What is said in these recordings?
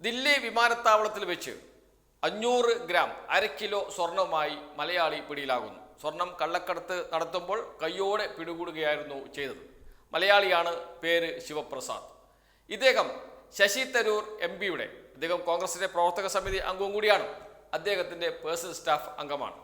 ദില്ലി വിമാനത്താവളത്തിൽ വെച്ച് അഞ്ഞൂറ് ഗ്രാം അര കിലോ സ്വർണവുമായി മലയാളി പിടിയിലാകുന്നു. സ്വർണം കള്ളക്കടത്ത് നടത്തുമ്പോൾ കയ്യോടെ പിടികൂടുകയായിരുന്നു ചെയ്തത്. മലയാളിയാണ് പേര് ശിവപ്രസാദ്. ഇദ്ദേഹം ശശി തരൂർ എം പിയുടെ അദ്ദേഹം കോൺഗ്രസിന്റെ പ്രവർത്തക സമിതി അംഗവും കൂടിയാണ്. അദ്ദേഹത്തിന്റെ പേഴ്സണൽ സ്റ്റാഫ് അംഗമാണ്.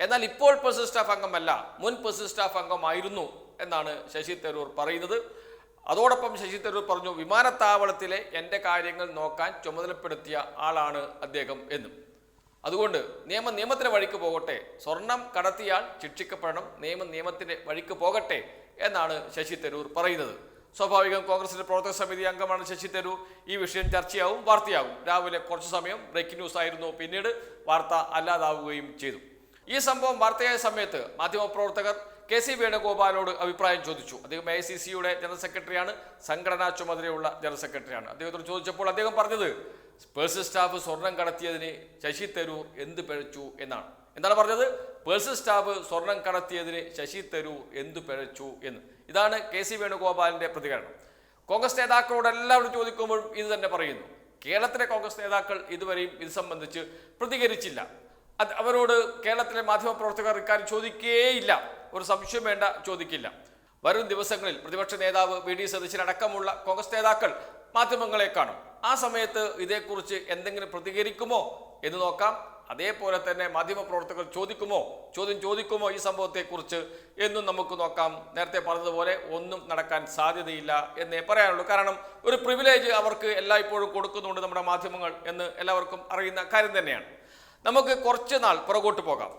എന്നാൽ ഇപ്പോൾ പേഴ്സണൽ സ്റ്റാഫ് അംഗമല്ല മുൻ പേഴ്സണൽ സ്റ്റാഫ് അംഗമായിരുന്നു എന്നാണ് ശശി തരൂർ പറയുന്നത്. അതോടൊപ്പം ശശി തരൂർ പറഞ്ഞു വിമാനത്താവളത്തിലെ എന്റെ കാര്യങ്ങൾ നോക്കാൻ ചുമതലപ്പെടുത്തിയ ആളാണ് അദ്ദേഹം എന്നും. അതുകൊണ്ട് നിയമം നിയമത്തിന് വഴിക്ക് പോകട്ടെ സ്വർണം കടത്തിയാൽ ശിക്ഷിക്കപ്പെടണം നിയമം നിയമത്തിന്റെ വഴിക്ക് പോകട്ടെ എന്നാണ് ശശി തരൂർ പറയുന്നത്. സ്വാഭാവികം കോൺഗ്രസിന്റെ പ്രവർത്തക സമിതി അംഗമാണ് ശശി തരൂർ. ഈ വിഷയം ചർച്ചയാവും വാർത്തയാവും. രാവിലെ കുറച്ചു സമയം ബ്രേക്കിംഗ് ന്യൂസ് ആയിരുന്നു പിന്നീട് വാർത്ത അല്ലാതാവുകയും ചെയ്തു. ഈ സംഭവം വാർത്തയായ സമയത്ത് മാധ്യമപ്രവർത്തകർ കെ സി വേണുഗോപാലോട് അഭിപ്രായം ചോദിച്ചു. അദ്ദേഹം എ സി സിയുടെ ജനറൽ സെക്രട്ടറിയാണ്. സംഘടനാ ചുമതലയുള്ള ജനറൽ സെക്രട്ടറിയാണ്. അദ്ദേഹത്തോട് ചോദിച്ചപ്പോൾ അദ്ദേഹം പറഞ്ഞത് പേഴ്സൺ സ്റ്റാഫ് സ്വർണം കടത്തിയതിന് ശശി തരൂർ എന്ത് പിഴച്ചു എന്നാണ്. എന്താണ് പറഞ്ഞത്? പേഴ്സൺ സ്റ്റാഫ് സ്വർണം കടത്തിയതിന് ശശി തരൂർ എന്ത് പിഴച്ചു എന്ന്. ഇതാണ് കെ സി വേണുഗോപാലിന്റെ പ്രതികരണം. കോൺഗ്രസ് നേതാക്കളോട് എല്ലാവരും ചോദിക്കുമ്പോഴും ഇത് തന്നെ പറയുന്നു. കേരളത്തിലെ കോൺഗ്രസ് നേതാക്കൾ ഇതുവരെയും ഇത് സംബന്ധിച്ച് പ്രതികരിച്ചില്ല. അത് അവരോട് കേരളത്തിലെ മാധ്യമപ്രവർത്തകർ ഇക്കാര്യം ചോദിക്കുകയേയില്ല ഒരു സംശയം വേണ്ട ചോദിക്കില്ല. വരും ദിവസങ്ങളിൽ പ്രതിപക്ഷ നേതാവ് വി ഡി സതീശനടക്കമുള്ള കോൺഗ്രസ് നേതാക്കൾ മാധ്യമങ്ങളെ കാണും. ആ സമയത്ത് ഇതേക്കുറിച്ച് എന്തെങ്കിലും പ്രതികരിക്കുമോ എന്ന് നോക്കാം. അതേപോലെ തന്നെ മാധ്യമപ്രവർത്തകർ ചോദിക്കുമോ? ചോദ്യം ചോദിക്കുമോ ഈ സംഭവത്തെക്കുറിച്ച് എന്നും നമുക്ക് നോക്കാം. നേരത്തെ പറഞ്ഞതുപോലെ ഒന്നും നടക്കാൻ സാധ്യതയില്ല എന്നേ പറയാനുള്ളൂ. കാരണം ഒരു പ്രിവിലേജ് അവർക്ക് എല്ലായ്പ്പോഴും കൊടുക്കുന്നുണ്ട് നമ്മുടെ മാധ്യമങ്ങൾ എന്ന് എല്ലാവർക്കും അറിയുന്ന കാര്യം തന്നെയാണ്. നമുക്ക് കുറച്ച് നാൾ പുറകോട്ട് പോകാം.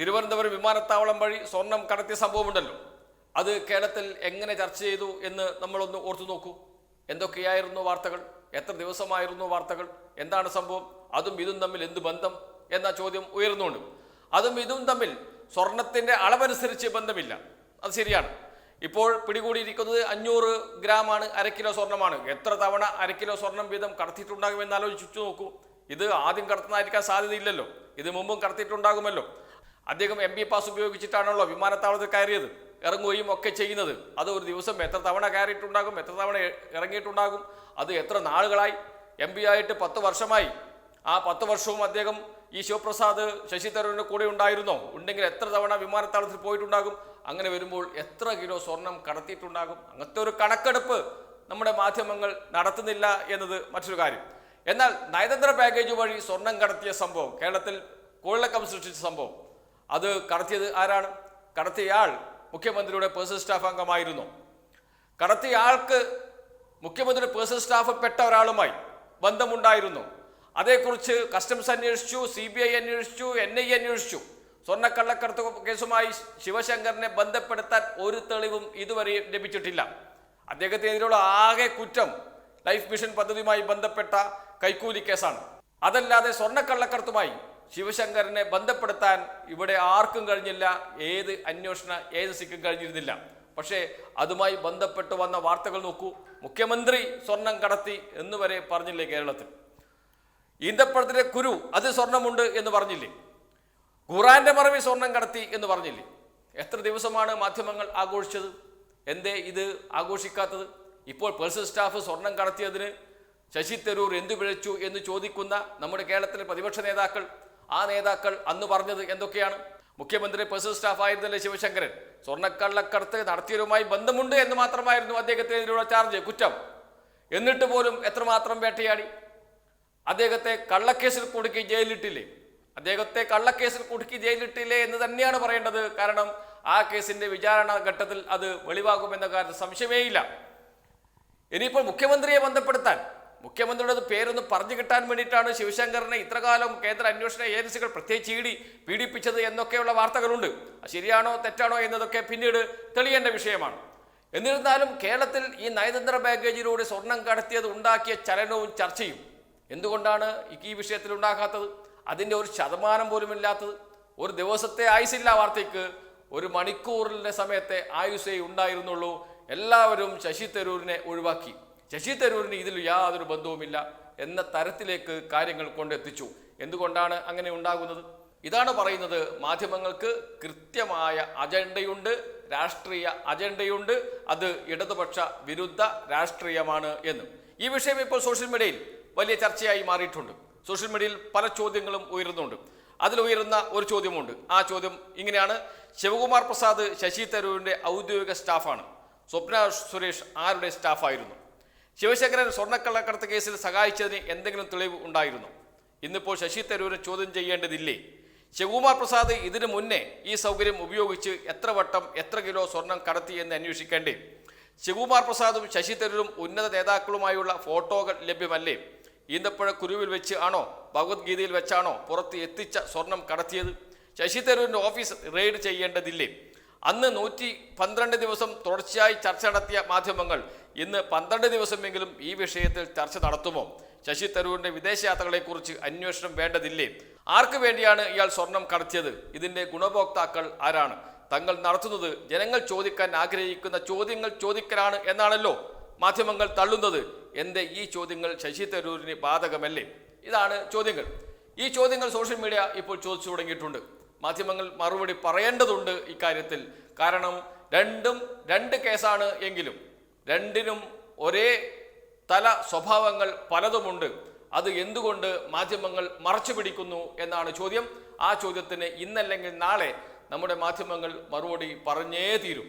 തിരുവനന്തപുരം വിമാനത്താവളം വഴി സ്വർണം കടത്തിയ സംഭവമുണ്ടല്ലോ. അത് കേരളത്തിൽ എങ്ങനെ ചർച്ച ചെയ്തു എന്ന് നമ്മളൊന്ന് ഓർത്തു നോക്കൂ. എന്തൊക്കെയായിരുന്നു വാർത്തകൾ? എത്ര ദിവസമായിരുന്നു വാർത്തകൾ? എന്താണ് സംഭവം? അതും ഇതും തമ്മിൽ എന്ത് ബന്ധം? എന്ന ചോദ്യം ഉയർന്നുകൊണ്ട്. അതും ഇതും തമ്മിൽ സ്വർണത്തിന്റെ അളവനുസരിച്ച് ബന്ധമില്ല. അത് ശരിയാണ്. ഇപ്പോൾ പിടികൂടിയിരിക്കുന്നത് അഞ്ഞൂറ് ഗ്രാമാണ് കിലോ സ്വർണമാണ് എത്ര തവണ അര കിലോ സ്വർണം വീതം കടത്തിയിട്ടുണ്ടാകുമെന്ന് ആലോചിച്ചു നോക്കൂ. ഇത് ആദ്യം കടത്തുന്നതായിരിക്കാൻ സാധ്യതയില്ലല്ലോ. ഇത് മുമ്പും കടത്തിയിട്ടുണ്ടാകുമല്ലോ. അദ്ദേഹം എം ബി പാസ് ഉപയോഗിച്ചിട്ടാണല്ലോ വിമാനത്താവളത്തിൽ കയറിയത്. ഇറങ്ങുകയും ഒക്കെ ചെയ്യുന്നത്. അത് ഒരു ദിവസം എത്ര തവണ കയറിയിട്ടുണ്ടാകും എത്ര തവണ ഇറങ്ങിയിട്ടുണ്ടാകും അത് എത്ര നാളുകളായി? എം പി ആയിട്ട് പത്ത് വർഷമായി. ആ പത്ത് വർഷവും അദ്ദേഹം ഈ ശിവപ്രസാദ് ശശി തരൂരിന്റെ കൂടെ ഉണ്ടായിരുന്നോ? ഉണ്ടെങ്കിൽ എത്ര തവണ വിമാനത്താവളത്തിൽ പോയിട്ടുണ്ടാകും? അങ്ങനെ വരുമ്പോൾ എത്ര കിലോ സ്വർണം കടത്തിയിട്ടുണ്ടാകും? അങ്ങനത്തെ ഒരു കണക്കെടുപ്പ് നമ്മുടെ മാധ്യമങ്ങൾ നടത്തുന്നില്ല എന്നത് മറ്റൊരു കാര്യം. എന്നാൽ നയതന്ത്ര പാക്കേജ് വഴി സ്വർണം കടത്തിയ സംഭവം കേരളത്തിൽ കൊള്ളക്കം സൃഷ്ടിച്ച സംഭവം. അത് കടത്തിയത് ആരാണ്? കടത്തിയയാൾ മുഖ്യമന്ത്രിയുടെ പേഴ്സണൽ സ്റ്റാഫ് അംഗമായിരുന്നു. കടത്തിയ ആൾക്ക് മുഖ്യമന്ത്രിയുടെ പേഴ്സണൽ സ്റ്റാഫ് പെട്ട ഒരാളുമായി ബന്ധമുണ്ടായിരുന്നു. അതേക്കുറിച്ച് കസ്റ്റംസ് അന്വേഷിച്ചു സി ബി ഐ അന്വേഷിച്ചു എൻ ഐ അന്വേഷിച്ചു. സ്വർണക്കള്ളക്കടത്ത് കേസുമായി ശിവശങ്കറിനെ ബന്ധപ്പെടുത്താൻ ഒരു തെളിവും ഇതുവരെ ലഭിച്ചിട്ടില്ല. അദ്ദേഹത്തിനെതിരെയുള്ള ആകെ കുറ്റം ലൈഫ് മിഷൻ പദ്ധതിയുമായി ബന്ധപ്പെട്ട കൈക്കൂലി കേസാണ്. അതല്ലാതെ സ്വർണക്കള്ളക്കടത്തുമായി ശിവശങ്കറിനെ ബന്ധപ്പെടുത്താൻ ഇവിടെ ആർക്കും കഴിഞ്ഞില്ല ഏത് അന്വേഷണ ഏജൻസിക്കും കഴിഞ്ഞിരുന്നില്ല. പക്ഷേ അതുമായി ബന്ധപ്പെട്ട് വന്ന വാർത്തകൾ നോക്കൂ. മുഖ്യമന്ത്രി സ്വർണം കടത്തി എന്ന് വരെ പറഞ്ഞില്ലേ കേരളത്തിൽ? ഈന്തപ്പഴത്തിലെ കുരു അത് സ്വർണമുണ്ട് എന്ന് പറഞ്ഞില്ലേ? ഖുറാന്റെ മറവി സ്വർണം കടത്തി എന്ന് പറഞ്ഞില്ലേ? എത്ര ദിവസമാണ് മാധ്യമങ്ങൾ ആഘോഷിച്ചത്? എന്തേ ഇത് ആഘോഷിക്കാത്തത്? ഇപ്പോൾ പേഴ്സൺ സ്റ്റാഫ് സ്വർണം കടത്തിയതിന് ശശി തരൂർ എന്തു പിഴച്ചു എന്ന് ചോദിക്കുന്ന നമ്മുടെ കേരളത്തിലെ പ്രതിപക്ഷ നേതാക്കൾ ആ നേതാക്കൾ അന്ന് പറഞ്ഞത് എന്തൊക്കെയാണ്? മുഖ്യമന്ത്രി പേഴ്സൺ സ്റ്റാഫ് ആയിരുന്നല്ലേ ശിവശങ്കരൻ? സ്വർണക്കള്ളക്കടത്ത് നടത്തിയവരുമായി ബന്ധമുണ്ട് എന്ന് മാത്രമായിരുന്നു അദ്ദേഹത്തിനെതിരെയുള്ള ചാർജ് കുറ്റം. എന്നിട്ട് പോലും എത്രമാത്രം വേട്ടയാടി? അദ്ദേഹത്തെ കള്ളക്കേസിൽ കുടുക്കി ജയിലിട്ടില്ലേ? അദ്ദേഹത്തെ കള്ളക്കേസിൽ കുടുക്കി ജയിലിട്ടില്ലേ എന്ന് തന്നെയാണ് പറയേണ്ടത്. കാരണം ആ കേസിന്റെ വിചാരണ ഘട്ടത്തിൽ അത് വെളിവാകുമെന്ന കാര്യത്തിൽ സംശയമേയില്ല. ഇനിയിപ്പോൾ മുഖ്യമന്ത്രിയെ ബന്ധപ്പെടുത്താൻ. മുഖ്യമന്ത്രിയുടെ പേരൊന്ന് പറഞ്ഞു കിട്ടാൻ വേണ്ടിയിട്ടാണ് ശിവശങ്കറിനെ ഇത്രകാലം കേന്ദ്ര അന്വേഷണ ഏജൻസികൾ പ്രത്യേകിച്ച് ഇ ഡി പീഡിപ്പിച്ചത് എന്നൊക്കെയുള്ള വാർത്തകളുണ്ട്. ശരിയാണോ തെറ്റാണോ എന്നതൊക്കെ പിന്നീട് തെളിയേണ്ട വിഷയമാണ്. എന്നിരുന്നാലും കേരളത്തിൽ ഈ നയതന്ത്ര ബാഗേജിലൂടെ സ്വർണം കടത്തിയത് ഉണ്ടാക്കിയ ചലനവും ചർച്ചയും എന്തുകൊണ്ടാണ് ഈ വിഷയത്തിൽ ഉണ്ടാകാത്തത്? അതിന്റെ ഒരു ശതമാനം പോലും ഇല്ലാത്തത്? ഒരു ദിവസത്തെ ആയുസില്ല വാർത്തയ്ക്ക് ഒരു മണിക്കൂറിന്റെ സമയത്തെ ആയുസേ ഉണ്ടായിരുന്നുള്ളൂ. എല്ലാവരും ശശി തരൂരിനെ ഒഴിവാക്കി. ശശി തരൂരിന് ഇതിൽ യാതൊരു ബന്ധവുമില്ല എന്ന തരത്തിലേക്ക് കാര്യങ്ങൾ കൊണ്ടെത്തിച്ചു. എന്തുകൊണ്ടാണ് അങ്ങനെ ഉണ്ടാകുന്നത്? ഇതാണ് പറയുന്നത് മാധ്യമങ്ങൾക്ക് കൃത്യമായ അജണ്ടയുണ്ട് രാഷ്ട്രീയ അജണ്ടയുണ്ട് അത് ഇടതുപക്ഷ വിരുദ്ധ രാഷ്ട്രീയമാണ് എന്ന്. ഈ വിഷയം ഇപ്പോൾ സോഷ്യൽ മീഡിയയിൽ വലിയ ചർച്ചയായി മാറിയിട്ടുണ്ട്. സോഷ്യൽ മീഡിയയിൽ പല ചോദ്യങ്ങളും ഉയരുന്നുണ്ട്. അതിലുയരുന്ന ഒരു ചോദ്യമുണ്ട്. ആ ചോദ്യം ഇങ്ങനെയാണ്. ശിവകുമാർ പ്രസാദ് ശശി തരൂരിന്റെ ഔദ്യോഗിക സ്റ്റാഫാണ്. സ്വപ്ന സുരേഷ് ആരുടെ സ്റ്റാഫായിരുന്നു? ശിവശങ്കരൻ സ്വർണക്കള്ളക്കടത്ത് കേസിൽ സഹായിച്ചതിന് എന്തെങ്കിലും തെളിവ് ഉണ്ടായിരുന്നു? ഇന്നിപ്പോൾ ശശി തരൂരിനെ ചോദ്യം ചെയ്യേണ്ടതില്ലേ? ശിവകുമാർ പ്രസാദ് ഇതിനു മുന്നേ ഈ സൗകര്യം ഉപയോഗിച്ച് എത്ര വട്ടം എത്ര കിലോ സ്വർണം കടത്തി എന്ന് അന്വേഷിക്കേണ്ടേ? ശിവകുമാർ പ്രസാദും ശശി തരൂരും ഉന്നത നേതാക്കളുമായുള്ള ഫോട്ടോകൾ ലഭ്യമല്ലേ? ഈന്തപ്പുഴ കുരുവിൽ വെച്ച് ആണോ ഭഗവത്ഗീതയിൽ വെച്ചാണോ പുറത്ത് എത്തിച്ച സ്വർണം കടത്തിയത്? ശശി തരൂരിന്റെ ഓഫീസ് റെയ്ഡ് ചെയ്യേണ്ടതില്ലേ? അന്ന് നൂറ്റി പന്ത്രണ്ട് ദിവസം തുടർച്ചയായി ചർച്ച നടത്തിയ മാധ്യമങ്ങൾ ഇന്ന് പന്ത്രണ്ട് ദിവസമെങ്കിലും ഈ വിഷയത്തിൽ ചർച്ച നടത്തുമോ? ശശി തരൂരിന്റെ വിദേശയാത്രകളെക്കുറിച്ച് അന്വേഷണം വേണ്ടതില്ലേ? ആർക്കു വേണ്ടിയാണ് ഇയാൾ സ്വർണം കടത്തിയത്? ഇതിന്റെ ഗുണഭോക്താക്കൾ ആരാണ്? തങ്ങൾ നടത്തുന്നത് ജനങ്ങൾ ചോദിക്കാൻ ആഗ്രഹിക്കുന്ന ചോദ്യങ്ങൾ ചോദിക്കലാണ് എന്നാണല്ലോ മാധ്യമങ്ങൾ തള്ളുന്നത്. എന്റെ ഈ ചോദ്യങ്ങൾ ശശി തരൂരിന് ബാധകമല്ലേ? ഇതാണ് ചോദ്യങ്ങൾ. ഈ ചോദ്യങ്ങൾ സോഷ്യൽ മീഡിയ ഇപ്പോൾ ചോദിച്ചു തുടങ്ങിയിട്ടുണ്ട്. മാധ്യമങ്ങൾ മറുപടി പറയേണ്ടതുണ്ട് ഇക്കാര്യത്തിൽ. കാരണം രണ്ടും രണ്ട് കേസാണ് എങ്കിലും രണ്ടിനും ഒരേ തല സ്വഭാവങ്ങൾ പലതുമുണ്ട്. അത് എന്തുകൊണ്ട് മാധ്യമങ്ങൾ മറച്ചു പിടിക്കുന്നു എന്നാണ് ചോദ്യം. ആ ചോദ്യത്തിന് ഇന്നല്ലെങ്കിൽ നാളെ നമ്മുടെ മാധ്യമങ്ങൾ മറുപടി പറഞ്ഞേ തീരും.